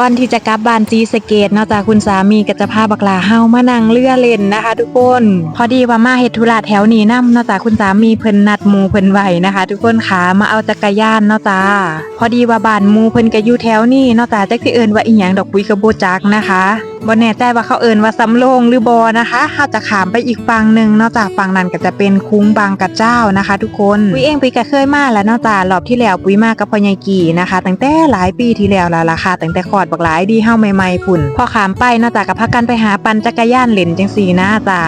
ก่อนที่จะกลับบ้านจีสเกตเนาะจากคุณสามีก็จะพาบักลาเฮามานั่งเรือเล่นนะคะ ทุกคน พอดีว่ามาเฮ็ดธุระแถวนี้นำเนาะจากคุณสามีเพิ่นนัดหมูเพิ่นไว้นะคะ ทุกคนขามาเอาจักรยานเนาะจ้าพอดีว่าบ้านหมูเพิ่นก็อยู่แถวนี้เนาะจ้าจักสิเอิ้นว่าอีหยังดอกปุยกระโบจักนะคะบ่แน่ใจว่าเขาเอิ้นว่าสำโรงหรือบ่นะคะเฮาจะขามไปอีกฝั่งหนึงเนาะจากฝั่งนั้นก็จะเป็นคุ้งบางกระเจ้านะคะ ทุกคนปุยเองปุยก็เคยมาแล้วเนาะจ้ารอบที่แล้วปุยมากับพ่อใหญ่กี่นะคะตั้งแต่หลายปีที่แล้วแล้วล่ะค่ะตั้งแต่คลอดบักหลายดีเฮาใหม่ๆพุ่นพอขามไปนาะจ้าก็พากันไปหาปั่นจักรยานเล่นจังซี่นะจ้า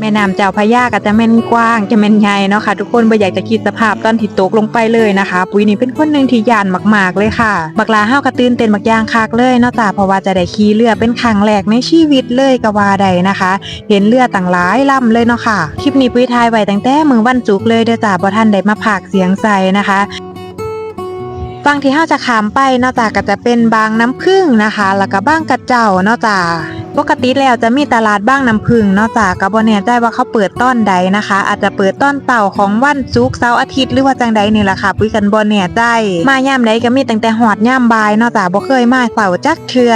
แม่น้ำเจ้าพระยาก็จะแม่นกว้างจะแม่นใหญ่เนาะค่ะทุกคนบ่อยากจะคิดสภาพตอนที่ตกลงไปเลยนะคะ ปุยนี่เป็นคนหนึ่งที่ยานมาก ๆเลยค่ะ บักลาเฮาก็ตื่นเต้นบักย่างคักเลยเนาะจ้าเพราะว่าจะได้ขี่เรือเป็นครั้งแรกในชีวิตเลยกว่าได้นะคะ เห็นเรือต่างหลายลำเลยเนาะค่ะคลิปนี้ปุ้ยทายไว้ตั้งแต่มือวันจุกเลยเด้อจ้าบ่ทันได้มาพากเสียงใส่นะคะ บางที่เฮาจะขามไปเนาะจ้าก็จะเป็นบางน้ำพึ่งนะคะ แล้วก็บ้างกระเจ้าเนาะจ้าปกติแล้วจะมีตลาดบ้างน้ำพึ่งเนาะจ้าก็บ่แน่ใจว่าเขาเปิดต้อนใดนะคะ อาจจะเปิดต้อนเต่าของวันศุกร์เสาร์อาทิตย์หรือว่าจังใดนี่แหละค่ะปุ้ยกันบ่แน่ใจมายามใดก็มีตั้งแต่หอดยามบ่ายเนาะจ้าบ่เคยมาเสาร์จักเทือ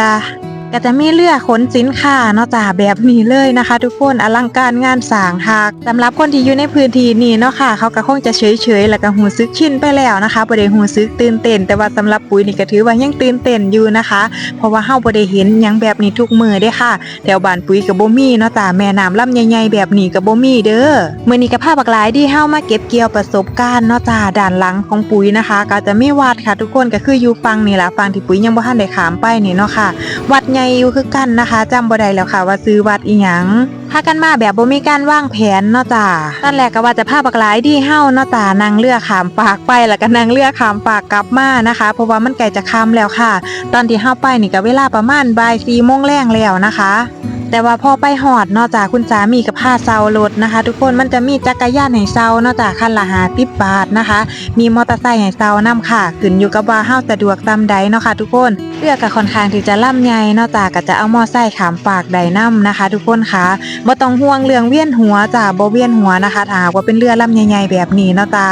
ก็จะมีเรือกขนสินค้าเนาะจ้าแบบนี้เลยนะคะ ทุกคนอลังการงานสร้างหักสำหรับคนที่อยู่ในพื้นที่นี้เนาะค่ะ เขาก็คงจะเฉยๆแล้วก็หูซึกชินไปแล้วนะคะบ่ได้หูซึกตื่นเต้นแต่ว่าสำหรับปุ๋ยนี่ก็ถือว่ายังตื่นเต้นอยู่นะคะ เพราะว่าเฮาบ่ได้เห็นยังแบบนี้ทุกมือเด้ค่ะแถวบ้านปุ๋ยก็บ่มีเนาะจ้าแม่น้ำลำใหญ่ๆแบบนี้ก็บ่มีเด้อมื้อนี้ก็พาบักหลายที่เฮามาเก็บเกี่ยวประสบการณ์เนาะจ้าด้านหลังของปุ๋ยนะคะ ก็จะมีวัดค่ะ ทุกคนก็คืออยู่ฝั่งนี่ล่ะฝั่งที่ปุ๋ยยังบ่ทันได้ขามไปนี่เนาะค่ะวัดใหญ่อยู่คือกันนะคะจำบ่ได้แล้วค่ะว่าซื้อวัดอีหยังพากันมาแบบบ่มีการวางแผนเนาะจ้าตอนแรกก็ว่าจะพาบักหลายดีเฮาเนาะจ้านั่งเรือขามปากไปแล้วก็นั่งเรือขามปากกลับมานะคะ เพราะว่ามันใกล้จะค่ำแล้วค่ะ ตอนที่เฮาไปนี่ก็เวลาประมาณบ่าย4โมงแรงแล้วนะคะ แต่ว่าพอไปหอดเนอกจากคุณสามีกับผ้าเซารถนะคะ ทุกคนมันจะมีจักรยานให้เซาเนอกจากคันละหาติบบาทนะคะ มีมอเตอร์ไซค์ให้เซานํค่ะขึ้นอยู่กับว่าเฮาสะดวกตามใดเนาะค่ะ ทุกคนเรือกับค่อนข้างที่จะล่ำใหญ่เนอกจากก็จะเอามอไซค์ขามฝากใดนํนะคะ ทุกคนคะบ่ต้องห่วงเรื่องเวียนหัวจ้าบ่เวียนหัวนะคะถ้าหากว่าเป็นเรือล่ำใหญ่ๆแบบนี้เนาะจ้า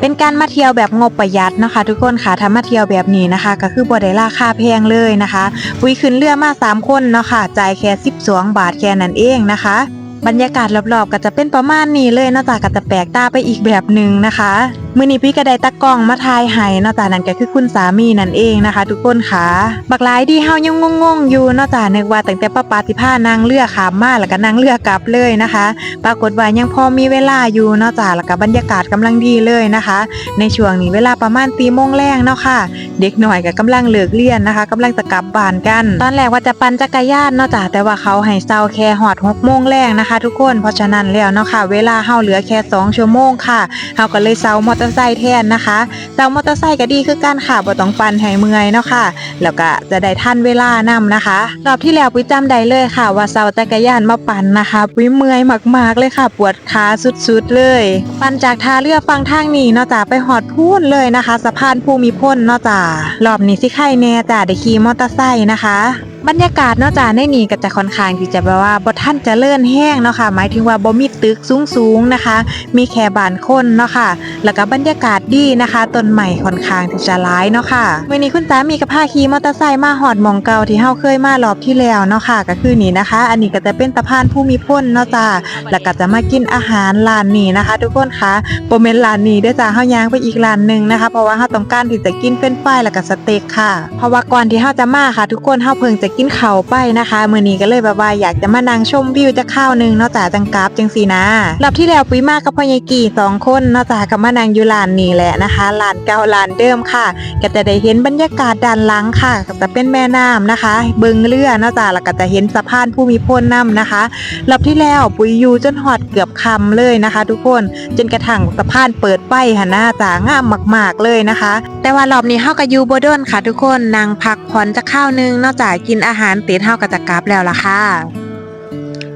เป็นการมาเที่ยวแบบงบประหยัดนะคะ ทุกคนค่ะถ้ามาเที่ยวแบบนี้นะคะ ก็คือบ่ได้ราคาแพงเลยนะคะปุ้ยขึ้นเรือมา3คนเนาะค่ะจ่ายแค่12 บาทแค่นั้นเองนะคะ บรรยากาศรอบๆก็จะเป็นประมาณนี้เลยนอกจากก็จะแปลกตาไปอีกแบบหนึ่งนะคะมื้อนี้พี่ก็ได้ตะกล้องมาถ่ายให้เนอกจากนั้นก็คือคุณสามีนั่นเองนะคะ ทุกคนค่ะ บักหลายที่เฮายังงงๆอยู่เนอกจากนึกว่าตั้งแต่ป้าปาสิพานางเรือกขามมาแล้วก็นางเรือกกลับเลยนะคะ ปรากฏว่ายังพอมีเวลาอยู่เนอกจากแล้วก็บรรยากาศกำลังดีเลยนะคะ ในช่วงนี้เวลาประมาณตีโมงแรงเนาะค่ะ เด็กหน่อยก็กำลังเลิกเรียนนะคะกำลังจะกลับบ้านกัน ตอนแรกว่าจะปั่นจักรยานเนาะจ้ะแต่ว่าเขาให้เซาแค่หอด6โมงแรงนะคะ ทุกคนเพราะฉะนั้นแล้วเนาะค่ะ เวลาเฮาเหลือแค่2ชั่วโมงค่ะเฮาก็เลยเซามอตอร์ไซค์แทนนะคะเซามอเตอร์ไซค์ก็ดีคือกันค่ะบ่ต้องปั่นให้เมื่อยเนาะค่ะ แล้วก็จะได้ทันเวลานำนะคะ รอบที่แล้วปุ้ยจำได้เลยค่ะ ว่าเซาจักรยานมาปั่นนะคะปุ้ยเมื่อยมากๆเลยค่ะ ปวดขาสุดๆเลย ปั่นจากท่าเรือฟังทางนี้เนาะจ้ะไปหอดพูนเลยนะคะสะพานภูมิพลเนาะจ้ะรอบนี้สิใครแน่จ้ะได้ขี่มอเตอร์ไซค์นะคะ บรรยากาศเนาะจ้ะในนี่ก็จะค่อนข้างที่จะแบบว่าบ่ท่านจะเลื่อนแห้งเนาะค่ะหมายถึงว่าบ่มีตึกสูงๆนะคะ มีแค่บ้านคนเนาะค่ะ แล้วก็บรรยากาศดีนะคะต้นใหม่ค่อนข้างที่จะร้ายเนาะค่ะวันนี้คุณสามีกับพาขี่มอเตอร์ไซค์มาหอดมองเก่าที่เฮาเคยมารอบที่แล้วเนาะค่ะ ก็คือนี่นะคะ อันนี้ก็จะเป็นสะพานภูมิพลเนาะจ้ะแล้วก็จะมากินอาหารร้านนี้นะคะ ทุกคนคะบ่แม่นร้านนี้ด้อจ้ะเฮายางไปอีกร้านหนึ่งนะคะ เพราะว่าเฮาต้องการที่จะกินเฟรนฟรายแล้วก็สเต็กค่ะเพราะว่าก่อนที่เฮาจะมาค่ะ ทุกคนเฮาเพิ่งจะกินเขาไปนะคะ มือนี้ก็เลยแบบว่าอยากจะมานั่งชมวิวจะข้าวหนึงนาะจ้ะจังกราฟจังสีนะรอบที่แล้วปุ้ยมากกับพ่อใหญ่กี่สองคนนาะจ้ะก็มานั่งอยู่ร้านนี้แหละนะคะร้านเก่าร้านเดิมค่ะ ก็จะได้เห็นบรรยากาศด้านหลังค่ะก็จะเป็นแม่น้ำนะคะ เบิงเรือนาะจ้ะแล้วก็จะเห็นสะพานภูมิพลน้ำนะคะรอบที่แล้วปุยอยู่จนหอดเกือบคำเลยนะคะ ทุกคนจนกระทั่งสะพานเปิดไปหันหน้าจางามมาก ๆเลยนะคะ แต่ว่ารอบนี้เฮาก็อยู่บ่ดนค่ะ ทุกคนนั่งพักผ่อนจะข้าวหนึงนอกจากกินอาหารต็ดเฮาก็จะกลับแล้วล่ะค่ะ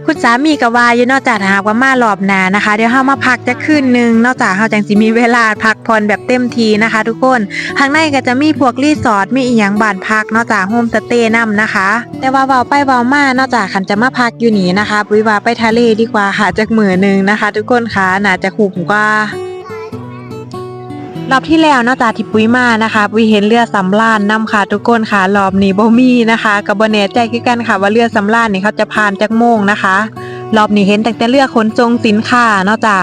คุณสามีก็ว่าอยู่นอกจากหากว่ามารอบนานะคะ เดี๋ยวเฮามาพักจะคืนหนึ่งนอกจากเฮาจังสิมีเวลาพักผ่อนแบบเต็มทีนะคะ ทุกคนทางในก็จะมีพวกรีสอร์ทมีอีหยังบ้านพักนอกจากโฮมสเตย์นํนะคะ แต่ว่าเว้าไปเว้ามานอกจากคันจะมาพักอยู่นี่นะคะปุ้ยว่าไปทะเลดีกว่าค่ะจักมื้อหนึงนะคะ ทุกคนคะน่าจะคุ้มกว่า รอบที่แล้วเนาะจ้าที่ปุ้ยมานะคะปุ้ยเห็นเรือสำราญนำค่ะทุกคนค่ะรอบนี้บ่มีนะคะกับบแน่ใจคือกันค่ะว่าเรือสำราญนี่เขาจะผ่านจากโมงนะคะ รอบนี้เห็นแต่แต่เรือขนจงสินค้าเนาะจ้า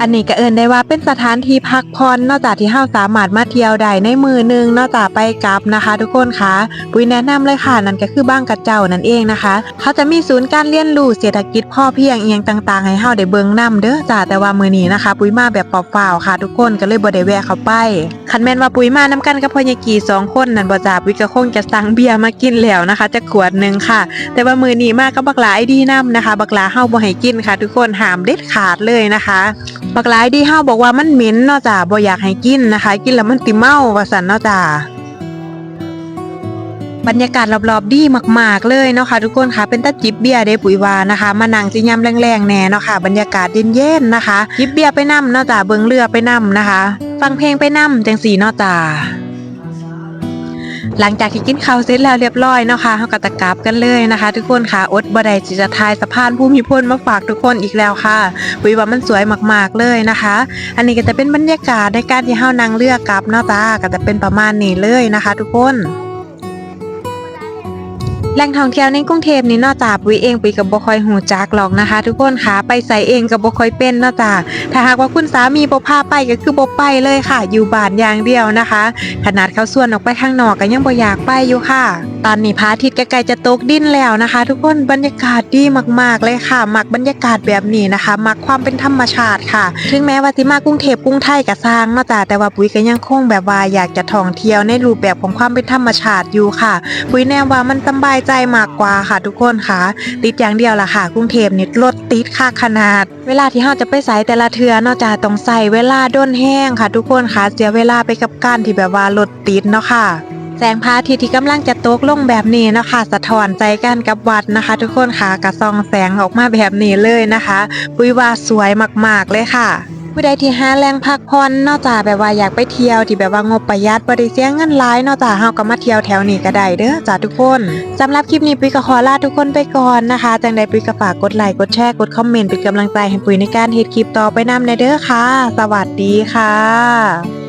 อันนี้ก็เอินได้ว่าเป็นสถานที่พักผ่อนนอกจากที่เฮาสามารถมาเที่ยวได้ในมือหนึงนอกจากไปกลับนะคะ ทุกคนคะปุ้ยแนะนำเลยค่ะนั่นก็คือบ้างกระเจ้านั่นเองนะคะ เขาจะมีศูนย์การเรียนรู้เศรษฐกิจพ่อเพียงเอียงต่างๆ ให้เฮาได้เบิ่งนํเด้อจ้าแต่ว่ามือนี้นะคะ ปุ้ยมาแบบเปล่าๆค่ะ ทุกคนก็เลยบ่ได้แวะเข้าไปคันแม่นว่าปุ้ยมานํกันกับพ่อยากีสองคนนั่นบ่จ้าปุ้ยก็คงจะสั่งเบียร์มากินแล้วนะคะ จะขวดหนึงค่ะ แต่ว่ามือนี้มากับบักหลายดีนํนะคะ บักหลาเฮาบ่ให้กินค่ะ ทุกคนห้ามเด็ดขาดเลยนะคะบักหลายดีเฮาบอกว่ามันเหม็นเนาะจ้าบ่อยากให้กินนะคะ กินแล้วมันติเมาว่าซั่นเนาะจ้าบรรยากาศรอบๆดีมากๆเลยเนาะค่ะทุกคนค่ะเป็นตาจิบเบียร์ได้ปุ๋ยวานะคะ มานั่งสิยำแรงๆแน่เนาะค่ะบรรยากาศเย็นๆนะคะ จิบเบียร์ไปนํเนาะจ้าเบิงเรือไปนํนะคะ ฟังเพลงไปนํจังสีเนาะจ้า หลังจากที่กินข้าวเสร็จแล้วเรียบร้อยเนาะค่ะเฮาก็ตะกลับกันเลยนะคะ ทุกคนค่ะอดบ่ได้จิจะทายสะพานภูมิพลมาฝากทุกคนอีกแล้วค่ะปุ๋ยว่ามันสวยมากๆเลยนะคะ อันนี้ก็จะเป็นบรรยากาศในการที่เฮานั่งเรือกลับเนาะจ้าก็จะเป็นประมาณนี้เลยนะคะ ทุกคน แหล่งท่องเที่ยวในกรุงเทพนี่นอกจากปุ้ยเองปุยกับบ่คอยหูจักหรอกนะคะ ทุกคนค่ะไปใส่เองกับบ่คอยเป็นนอกจากถ้าหากว่าคุณสามีบ่พาไปก็คือบ่ไปเลยค่ะ อยู่บ้านอย่างเดียวนะคะ ขนาดเขาส่วนออกไปข้างนอกก็ยังบ่อยากไปอยู่ค่ะ ตอนนี้พระอาทิตย์ใกล้จะตกดินแล้วนะคะ ทุกคนบรรยากาศดีมากๆเลยค่ะ มักบรรยากาศแบบนี้นะคะมักความเป็นธรรมชาติค่ะ ถึงแม้ว่าสิมากรุงเทพกรุงไทยก็สร้างนาะจ้ะแต่ว่าปุ้ยก็ยังคงแบบว่าอยากจะท่องเที่ยวในรูปแบบของความเป็นธรรมชาติอยู่ค่ะ ปุ้ยแน่ว่ามันสบายใจมากกว่าค่ะทุกคนค่ะ ติดอย่างเดียวล่ะค่ะกรุงเทพนี่รถติดค่าขนาด เวลาที่เราจะไปไสแต่ละเทือนอกจากต้องใส่เวลาด้นแห้งค่ะ ทุกคนค่ะเสียเวลาไปกับการที่แบบว่ารถติดเนาะค่ะแสงพระอาทิตย์ที่กำลังจะตกลงแบบนี้เนาะคะ สะท้อนใจกันกับวัดนะคะ ทุกคนค่ะกระซองแสงออกมาแบบนี้เลยนะคะปุยว่าสวยมากๆเลยค่ะ ผู้ใดที่หาแรงพักผ่อนนอกจากแบบว่าอยากไปเที่ยวที่แบบว่างบประหยัดบ่ได้เสียเงินหลายนอกจากเฮาก็มาเที่ยวแถวนี้ก็ได้เด้อจ้าทุกคนสำหรับคลิปนี้ปุ้ยก็ขอลาทุกคนไปก่อนนะคะจังใดปุ้ยก็ฝากกดไลค์กดแชร์กดคอมเมนต์เป็นกำลังใจให้ปุ้ยในการเฮ็ดคลิปต่อไปนำในเด้อค่ะ สวัสดีค่ะ